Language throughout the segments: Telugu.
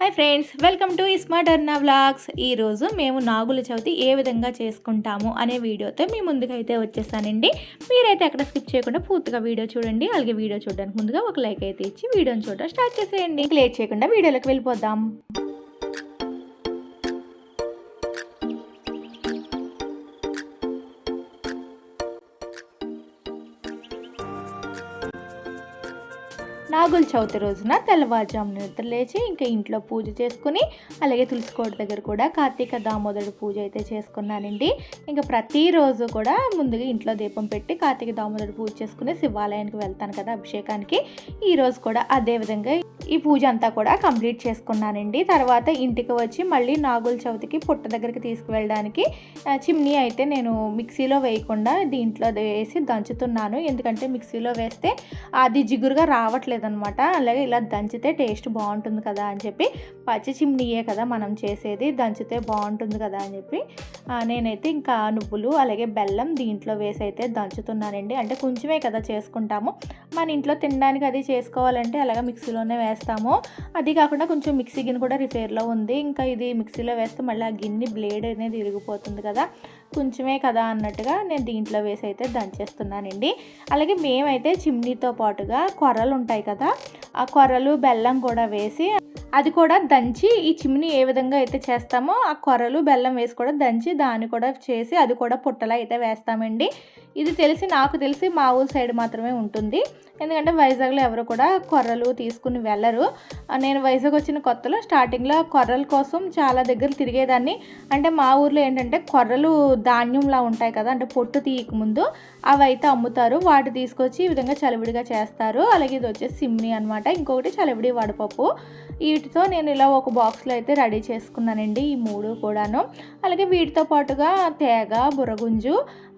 Hi friends welcome to smart Arna vlogs ఈరోజు మేము నాగుల చవితి ఏ విధంగా చేసుకుంటాము అనే వీడియోతో మీ ముందుకైతే వచ్చేసానండి. మీరైతే అక్కడ స్కిప్ చేయకుండా పూర్తిగా వీడియో చూడండి. అలాగే వీడియో చూడడానికి ముందుగా ఒక లైక్ అయితే ఇచ్చి వీడియోని చూడడం స్టార్ట్ చేసేయండి. లేట్ చేయకుండా వీడియోలోకి వెళ్ళిపోదాం. నాగుల చవితి రోజున తెల్లవారుజామున నిద్ర లేచి ఇంకా ఇంట్లో పూజ చేసుకుని అలాగే తులసికోట దగ్గర కూడా కార్తీక దామోదరుడు పూజ అయితే చేసుకున్నానండి. ఇంకా ప్రతిరోజు కూడా ముందుగా ఇంట్లో దీపం పెట్టి కార్తీక దామోదరుడు పూజ చేసుకుని శివాలయానికి వెళ్తాను కదా అభిషేకానికి. ఈరోజు కూడా అదే విధంగా ఈ పూజ అంతా కూడా కంప్లీట్ చేసుకున్నానండి. తర్వాత ఇంటికి వచ్చి మళ్ళీ నాగుల చవితికి పుట్ట దగ్గరికి తీసుకువెళ్ళడానికి చిమ్నీ అయితే నేను మిక్సీలో వేయకుండా దీంట్లో వేసి దంచుతున్నాను. ఎందుకంటే మిక్సీలో వేస్తే అది జిగురుగా రావట్లేదు అనమాట అలాగే ఇలా దంచితే టేస్ట్ బాగుంటుంది కదా అని చెప్పి పచ్చి చిమ్నీయే కదా మనం చేసేది దంచితే బాగుంటుంది కదా అని చెప్పి నేనైతే ఇంకా నువ్వులు అలాగే బెల్లం దీంట్లో వేసి అయితే దంచుతున్నానండి. అంటే కొంచెమే కదా చేసుకుంటాము. మన ఇంట్లో తినడానికి అది చేసుకోవాలంటే అలాగే మిక్సీలోనే వేస్తాము. అది కాకుండా కొంచెం మిక్సీ గిన్నె కూడా రిపేర్లో ఉంది. ఇంకా ఇది మిక్సీలో వేస్తే మళ్ళీ ఆ గిన్నె బ్లేడ్ అనేది ఇరిగిపోతుంది కదా. కొంచెమే కదా అన్నట్టుగా నేను దీంట్లో వేసి అయితే దంచేస్తున్నానండి. అలాగే మేమైతే చిమ్నీతో పాటుగా కొర్రలు ఉంటాయి కదా ఆ కొర్రలు బెల్లం కూడా వేసి అది కూడా దంచి ఈ చిమ్ని ఏ విధంగా అయితే చేస్తామో ఆ కొర్రలు బెల్లం వేసి కూడా దంచి దాన్ని కూడా చేసి అది కూడా పుట్టలా అయితే వేస్తామండి. ఇది తెలిసి నాకు తెలిసి మా ఊరు సైడ్ మాత్రమే ఉంటుంది. ఎందుకంటే వైజాగ్లో ఎవరు కూడా కొర్రలు తీసుకుని వెళ్ళరు. నేను వైజాగ్ వచ్చిన కొత్తలో స్టార్టింగ్లో కొర్రల కోసం చాలా దగ్గర తిరిగేదాన్ని. అంటే మా ఊర్లో ఏంటంటే కొర్రలు ధాన్యంలా ఉంటాయి కదా అంటే పొట్టు తీయక ముందు అవి అయితే అమ్ముతారు. వాటి తీసుకొచ్చి ఈ విధంగా చలివిడిగా చేస్తారు. అలాగే ఇది వచ్చేసి సిమ్ని అనమాట ఇంకొకటి చలివిడి వడపప్పు. వీటితో నేను ఇలా ఒక బాక్స్లో అయితే రెడీ చేసుకున్నానండి ఈ మూడు కూడాను. అలాగే వీటితో పాటుగా తేగ బుర్రగుంజు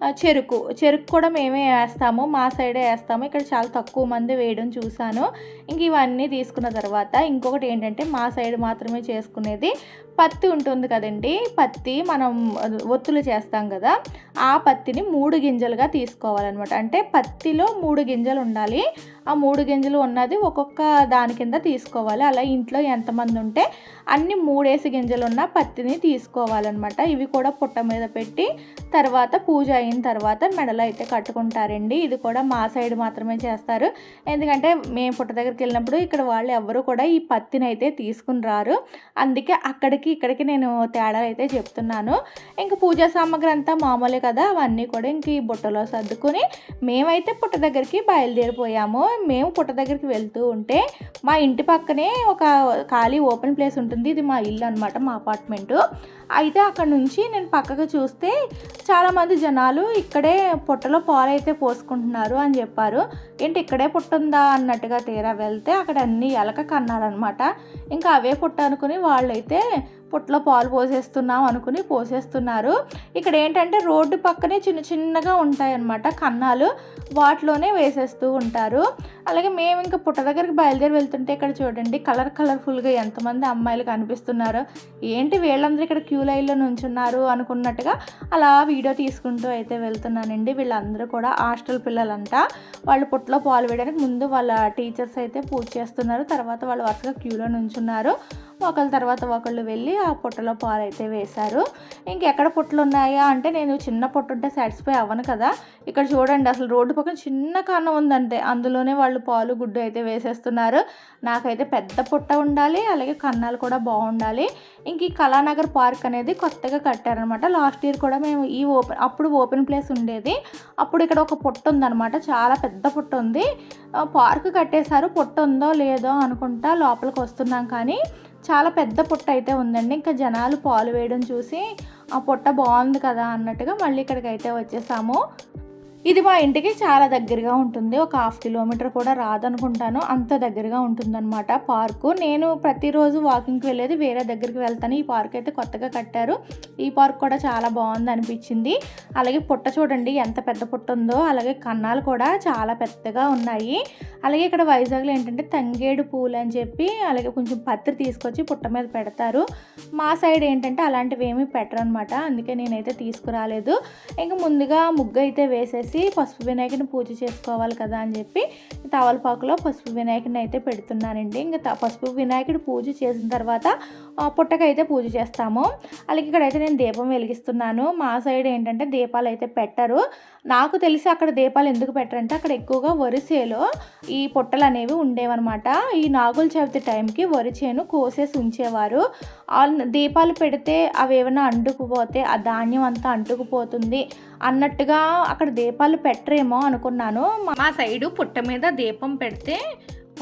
చెరుకు. చెరుకు కూడా మేమే వేస్తాము మా సైడే వేస్తాము. ఇక్కడ చాలా తక్కువ మంది వేయడం చూశాను. ఇంక ఇవన్నీ తీసుకున్న తర్వాత ఇంకొకటి ఏంటంటే మా సైడ్ మాత్రమే చేసుకునేది పత్తి ఉంటుంది కదండి. పత్తి మనం ఒత్తులు చేస్తాం కదా ఆ పత్తిని మూడు గింజలుగా తీసుకోవాలన్నమాట. అంటే పత్తిలో మూడు గింజలు ఉండాలి. ఆ మూడు గింజలు ఉన్నది ఒక్కొక్క దాని కింద తీసుకోవాలి. అలా ఇంట్లో ఎంతమంది ఉంటే అన్ని మూడేసి గింజలు ఉన్న పత్తిని తీసుకోవాలన్నమాట. ఇవి కూడా పుట్ట మీద పెట్టి తర్వాత పూజ అయిన తర్వాత మెడలో అయితే కట్టుకుంటారండి. ఇది కూడా మా సైడ్ మాత్రమే చేస్తారు. ఎందుకంటే మేము పుట్ట దగ్గరికి వెళ్ళినప్పుడు ఇక్కడ వాళ్ళు ఎవరు కూడా ఈ పత్తిని అయితే తీసుకుని రారు. అందుకే అక్కడికి ఇక్కడికి నేను తేడాలు అయితే చెప్తున్నాను. ఇంక పూజా సామాగ్రి అంతా మామూలే కదా. అవన్నీ కూడా ఇంక ఈ బుట్టలో సర్దుకొని మేమైతే పుట్ట దగ్గరికి బయలుదేరిపోయాము. మేము పుట్ట దగ్గరికి వెళ్తూ ఉంటే మా ఇంటి పక్కనే ఒక ఖాళీ ఓపెన్ ప్లేస్ ఉంటుంది. ఇది మా ఇల్లు అనమాట మా అపార్ట్మెంటు. అయితే అక్కడ నుంచి నేను పక్కకు చూస్తే చాలామంది జనాలు ఇక్కడే పుట్టలో పాలైతే పోసుకుంటున్నారు అని చెప్పారు. ఏంటి ఇక్కడే పుట్టుందా అన్నట్టుగా తీరా వెళ్తే అక్కడ అన్ని ఎలక కన్నారనమాట ఇంకా అవే పుట్ట అనుకుని వాళ్ళైతే పుట్టలో పాలు పోసేస్తున్నాం అనుకుని పోసేస్తున్నారు. ఇక్కడ ఏంటంటే రోడ్డు పక్కనే చిన్న చిన్నగా ఉంటాయి అన్నమాట కన్నాలు వాటిలోనే వేసేస్తూ ఉంటారు. అలాగే మేము ఇంకా పుట్ట దగ్గరికి బయలుదేరి వెళ్తుంటే ఇక్కడ చూడండి కలర్ కలర్ఫుల్గా ఎంతమంది అమ్మాయిలు కనిపిస్తున్నారు. ఏంటి వీళ్ళందరూ ఇక్కడ క్యూ లైన్లో నుంచున్నారు అనుకున్నట్టుగా అలా వీడియో తీసుకుంటూ అయితే వెళ్తున్నానండి. వీళ్ళందరూ కూడా హాస్టల్ పిల్లలంట. వాళ్ళు పుట్టలో పాలు వేయడానికి ముందు వాళ్ళ టీచర్స్ అయితే పూజ చేస్తున్నారు. తర్వాత వాళ్ళు వరుసగా క్యూలో నుంచున్నారు. ఒకళ్ళ తర్వాత ఒకళ్ళు వెళ్ళి ఆ పుట్టలో పాలైతే వేశారు. ఇంకెక్కడ పుట్టలు ఉన్నాయా అంటే నేను చిన్న పుట్టు ఉంటే సాటిస్ఫై అవ్వను కదా. ఇక్కడ చూడండి అసలు రోడ్డు పక్కన చిన్న కన్నం ఉందంటే అందులోనే వాళ్ళు పాలు గుడ్డు అయితే వేసేస్తున్నారు. నాకైతే పెద్ద పుట్ట ఉండాలి అలాగే కన్నాలు కూడా బాగుండాలి. ఇంక ఈ కళానగర్ పార్క్ అనేది కొత్తగా కట్టారనమాట. లాస్ట్ ఇయర్ కూడా మేము ఈ ఓపెన్ అప్పుడు ఓపెన్ ప్లేస్ ఉండేది. అప్పుడు ఇక్కడ ఒక పుట్ట ఉందన్నమాట చాలా పెద్ద పుట్ట ఉంది. పార్క్ కట్టేశారు పుట్ట ఉందో లేదో అనుకుంటా లోపలికి వస్తున్నాం కానీ చాలా పెద్ద పుట్ట అయితే ఉందండి. ఇంకా జనాలు పాలు వేయడం చూసి ఆ పుట్ట బాగుంది కదా అన్నట్టుగా మళ్ళీ ఇక్కడికి అయితే వచ్చేసాము. ఇది మా ఇంటికి చాలా దగ్గరగా ఉంటుంది. ఒక హాఫ్ కిలోమీటర్ కూడా రాదనుకుంటాను. అంత దగ్గరగా ఉంటుందన్నమాట పార్కు. నేను ప్రతిరోజు వాకింగ్కి వెళ్ళేది వేరే దగ్గరికి వెళ్తాను. ఈ పార్క్ అయితే కొత్తగా కట్టారు. ఈ పార్క్ కూడా చాలా బాగుంది అనిపించింది. అలాగే పుట్ట చూడండి ఎంత పెద్ద పుట్ట ఉందో అలాగే కన్నాలు కూడా చాలా పెద్దగా ఉన్నాయి. అలాగే ఇక్కడ వైజాగ్లో ఏంటంటే తంగేడు పూలు అని చెప్పి అలాగే కొంచెం పత్రి తీసుకొచ్చి పుట్ట మీద పెడతారు. మా సైడ్ ఏంటంటే అలాంటివి ఏమీ పెట్టరు అనమాట అందుకే నేనైతే తీసుకురాలేదు. ఇంకా ముందుగా ముగ్గు అయితే వేసేసి చేసి పసుపు వినాయకుని పూజ చేసుకోవాలి కదా అని చెప్పి తవలపాకులో పసుపు వినాయకుడిని అయితే పెడుతున్నానండి. ఇంకా పసుపు వినాయకుడి పూజ చేసిన తర్వాత పుట్టకైతే పూజ చేస్తాము. అలాగే ఇక్కడైతే నేను దీపం వెలిగిస్తున్నాను. మా సైడ్ ఏంటంటే దీపాలు అయితే పెట్టరు. నాకు తెలిసి అక్కడ దీపాలు ఎందుకు పెట్టరంటే అక్కడ ఎక్కువగా వరిసేలో ఈ పుట్టలు అనేవి ఉండేవన్నమాట. ఈ నాగుల చవితి టైంకి వరి చేను కోసేసి ఉంచేవారు. దీపాలు పెడితే అవి ఏమైనా అంటుకుపోతే ఆ ధాన్యం అంతా అంటుకుపోతుంది అన్నట్టుగా అక్కడ దీపాలు పెట్టరేమో అనుకున్నాను. మా సైడు పుట్ట మీద దీపం పెడితే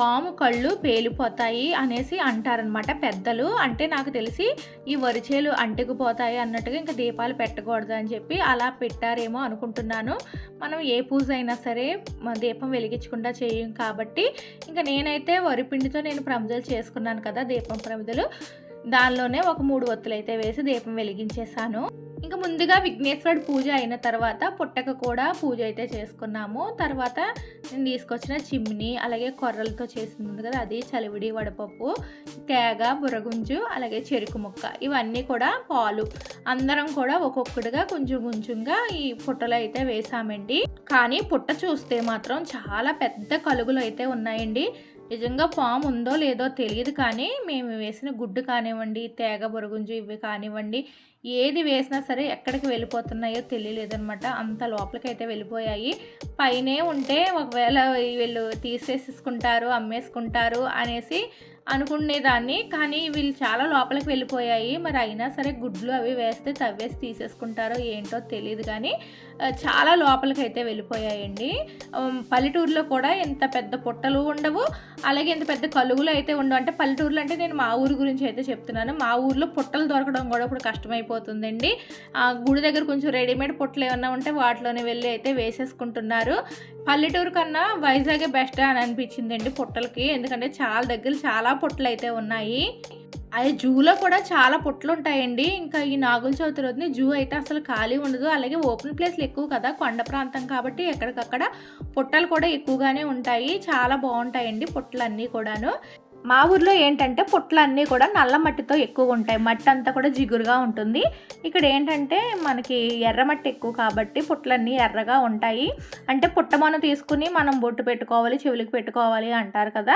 పాము కళ్ళు పేలిపోతాయి అనేసి అంటారనమాట పెద్దలు. అంటే నాకు తెలిసి ఈ వరిచేలు అంటుకుపోతాయి అన్నట్టుగా ఇంకా దీపాలు పెట్టకూడదు అని చెప్పి అలా పెట్టారేమో అనుకుంటున్నాను. మనం ఏ పూజ అయినా సరే దీపం వెలిగించకుండా చేయం కాబట్టి. ఇంకా నేనైతే వరిపిండితో నేను ప్రమిదలు చేసుకున్నాను కదా దీపం ప్రమిదలు. దానిలోనే ఒక మూడు ఒత్తులు అయితే వేసి దీపం వెలిగించేసాను ఇంకా ముందుగా విఘ్నేశ్వరుడు పూజ అయిన తర్వాత పుట్టక కూడా పూజ అయితే చేసుకున్నాము. తర్వాత నేను తీసుకొచ్చిన చిమ్ని అలాగే కొర్రలతో చేసింది కదా అది చలివిడి వడపప్పు తేగ బుర్రగుంజు అలాగే చెరుకు ముక్క ఇవన్నీ కూడా పాలు. అందరం కూడా ఒక్కొక్కటిగా కొంచెం కొంచెంగా ఈ పుట్టలు అయితే వేసామండి. కానీ పుట్ట చూస్తే మాత్రం చాలా పెద్ద కలుగులు అయితే ఉన్నాయండి. నిజంగా పాము ఉందో లేదో తెలియదు కానీ మేము వేసిన గుడ్డు కానివ్వండి తేగ బొరుగుంజు ఇవి కానివ్వండి ఏది వేసినా సరే ఎక్కడికి వెళ్ళిపోతున్నాయో తెలియలేదనమాట అంత లోపలికి అయితే వెళ్ళిపోయాయి. పైనే ఉంటే ఒకవేళ వీళ్ళు తీసేసుకుంటారు అమ్మేసుకుంటారు అనేసి అనుకునేదాన్ని. కానీ వీళ్ళు చాలా లోపలికి వెళ్ళిపోయాయి. మరి అయినా సరే గుడ్లు అవి వేస్తే తవ్వేసి తీసేసుకుంటారో ఏంటో తెలియదు కానీ చాలా లోపలికి అయితే వెళ్ళిపోయాయండి పల్లెటూరులో కూడా ఎంత పెద్ద పుట్టలు ఉండవు. అలాగే ఎంత పెద్ద కలుగులు అయితే ఉండవు. అంటే పల్లెటూరులో అంటే నేను మా ఊరు గురించి అయితే చెప్తున్నాను. మా ఊర్లో పుట్టలు దొరకడం కూడా ఇప్పుడు కష్టమైపోతుందండి. ఆ గుడి దగ్గర కొంచెం రెడీమేడ్ పుట్టలు ఏమన్నా ఉంటే వాటిలోనే వెళ్ళి అయితే వేసేసుకుంటున్నారు. పల్లెటూరు కన్నా వైజాగే బెస్ట్ అని అనిపించిందండి పుట్టలకి. ఎందుకంటే చాలా దగ్గర చాలా పొట్లు అయితే ఉన్నాయి. అది జూలో కూడా చాలా పొట్లు ఉంటాయండి ఇంకా ఈ నాగుల చవితి రోజుని జూ అయితే అసలు ఖాళీ ఉండదు. అలాగే ఓపెన్ ప్లేస్లు ఎక్కువ కదా కొండ ప్రాంతం కాబట్టి ఎక్కడికక్కడ పుట్టలు కూడా ఎక్కువగానే ఉంటాయి. చాలా బాగుంటాయండి పుట్టలు అన్నీ కూడాను. మా ఊర్లో ఏంటంటే పొట్లన్నీ కూడా నల్ల మట్టితో ఎక్కువ ఉంటాయి. మట్టి అంతా కూడా జిగురుగా ఉంటుంది. ఇక్కడ ఏంటంటే మనకి ఎర్రమట్టి ఎక్కువ కాబట్టి పొట్లన్నీ ఎర్రగా ఉంటాయి. అంటే పుట్టమను తీసుకుని మనం బొట్టు పెట్టుకోవాలి చెవులకు పెట్టుకోవాలి అంటారు కదా.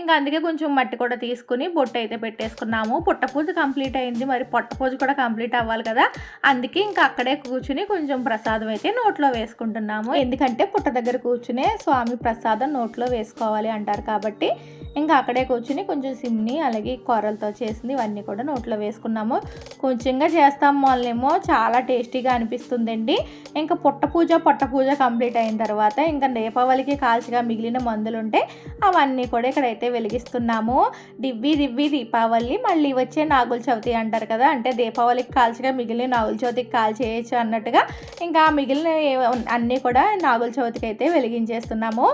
ఇంకా అందుకే కొంచెం మట్టి కూడా తీసుకుని బొట్టు అయితే పెట్టేసుకున్నాము. పుట్టపూజ కంప్లీట్ అయింది. మరి పొట్టపూజ కూడా కంప్లీట్ అవ్వాలి కదా. అందుకే ఇంకా అక్కడే కూర్చుని కొంచెం ప్రసాదం అయితే నోట్లో వేసుకుంటున్నాము. ఎందుకంటే పుట్ట దగ్గర కూర్చునే స్వామి ప్రసాదం నోట్లో వేసుకోవాలి అంటారు కాబట్టి ఇంకా అక్కడే కూర్చుని కొంచెం సిమ్ని అలాగే కూరలతో చేసింది ఇవన్నీ కూడా నోట్లో వేసుకున్నాము. కొంచెంగా చేస్తాం వాళ్ళేమో చాలా టేస్టీగా అనిపిస్తుందండి. ఇంకా పుట్ట పూజ పొట్ట పూజ కంప్లీట్ అయిన తర్వాత ఇంకా దీపావళికి కాల్చగా మిగిలిన మందులు ఉంటే అవన్నీ కూడా ఇక్కడైతే వెలిగిస్తున్నాము. దివ్వి దివ్వి దీపావళి మళ్ళీ వచ్చే నాగుల చవితి అంటారు కదా అంటే దీపావళికి కాల్చగా మిగిలిన నాగుల చవితికి కాల్చేయచ్చు అన్నట్టుగా ఇంకా మిగిలిన అన్నీ కూడా నాగుల చవితికి అయితే వెలిగించేస్తున్నాము.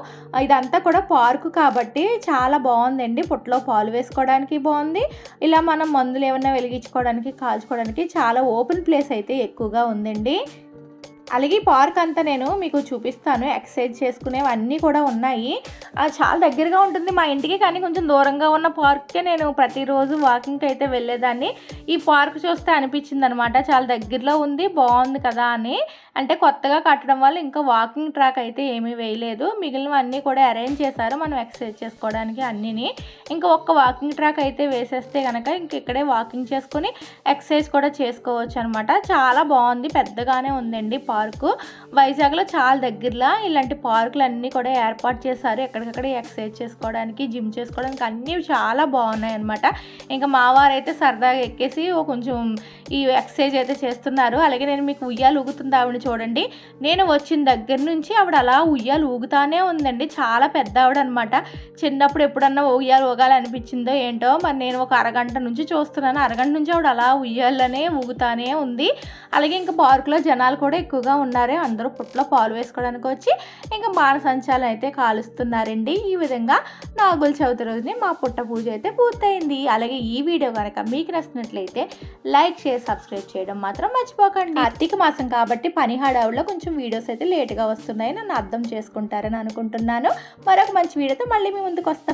ఇదంతా కూడా పార్కు కాబట్టి చాలా బాగుందండి. పుట్టలో పాలు వేసుకోవడానికి బాగుంది. ఇలా మనం మందులు ఏమైనా వెలిగించుకోవడానికి కాల్చుకోవడానికి చాలా ఓపెన్ ప్లేస్ అయితే ఎక్కువగా ఉందండి. అలాగే ఈ పార్క్ అంతా నేను మీకు చూపిస్తాను. ఎక్సర్సైజ్ చేసుకునేవన్నీ కూడా ఉన్నాయి. చాలా దగ్గరగా ఉంటుంది మా ఇంటికి కానీ కొంచెం దూరంగా ఉన్న పార్క్కే నేను ప్రతిరోజు వాకింగ్కి అయితే వెళ్ళేదాన్ని. ఈ పార్క్ చూస్తే అనిపించింది అనమాట చాలా దగ్గరలో ఉంది బాగుంది కదా అని. అంటే కొత్తగా కట్టడం వల్ల ఇంకా వాకింగ్ ట్రాక్ అయితే ఏమీ వేయలేదు. మిగిలినవన్నీ కూడా అరేంజ్ చేశారు మనం ఎక్సర్సైజ్ చేసుకోవడానికి అన్నిని. ఇంకా ఒక్క వాకింగ్ ట్రాక్ అయితే వేసేస్తే కనుక ఇంక ఇక్కడే వాకింగ్ చేసుకొని ఎక్సర్సైజ్ కూడా చేసుకోవచ్చు అనమాట చాలా బాగుంది పెద్దగానే ఉందండి పార్క్ వైజాగ్లో చాలా దగ్గరలో ఇలాంటి పార్కులు అన్నీ కూడా ఏర్పాటు చేశారు. ఎక్కడికక్కడ ఎక్సర్సైజ్ చేసుకోవడానికి జిమ్ చేసుకోవడానికి అన్నీ చాలా బాగున్నాయి అనమాట ఇంకా మా అయితే సరదాగా ఎక్కేసి కొంచెం ఈ ఎక్సర్సైజ్ అయితే చేస్తున్నారు. అలాగే నేను మీకు ఉయ్యాలు ఊగుతుంది ఆవిడ చూడండి. నేను వచ్చిన దగ్గర నుంచి ఆవిడ అలా ఉయ్యాలు ఊగుతానే ఉందండి. చాలా పెద్ద ఆవిడ అనమాట చిన్నప్పుడు ఎప్పుడన్నా ఉయ్యాలు ఊగాలనిపించిందో ఏంటో మరి నేను ఒక అరగంట నుంచి చూస్తున్నాను. అరగంట నుంచి ఆవిడ అలా ఉయ్యాలనే ఊగుతానే ఉంది. అలాగే ఇంకా పార్కులో జనాలు కూడా ఎక్కువగా ఉన్నారు అందరూ పుట్లో పాలు వేసుకోవడానికి వచ్చి ఇంకా బాణసంచాలు అయితే కాలుస్తున్నారండి. ఈ విధంగా నాగుల చవితి రోజుని మా పుట్ట పూజ అయితే పూర్తయింది. అలాగే ఈ వీడియో కనుక మీకు నచ్చినట్లయితే లైక్ చేసి సబ్స్క్రైబ్ చేయడం మాత్రం మర్చిపోకండి. కార్తీక మాసం కాబట్టి పని హడావుల్లో కొంచెం వీడియోస్ అయితే లేట్గా వస్తున్నాయి. నన్ను అర్థం చేసుకుంటారని అనుకుంటున్నాను. మరొక మంచి వీడియోతో మళ్ళీ మీ ముందుకు వస్తా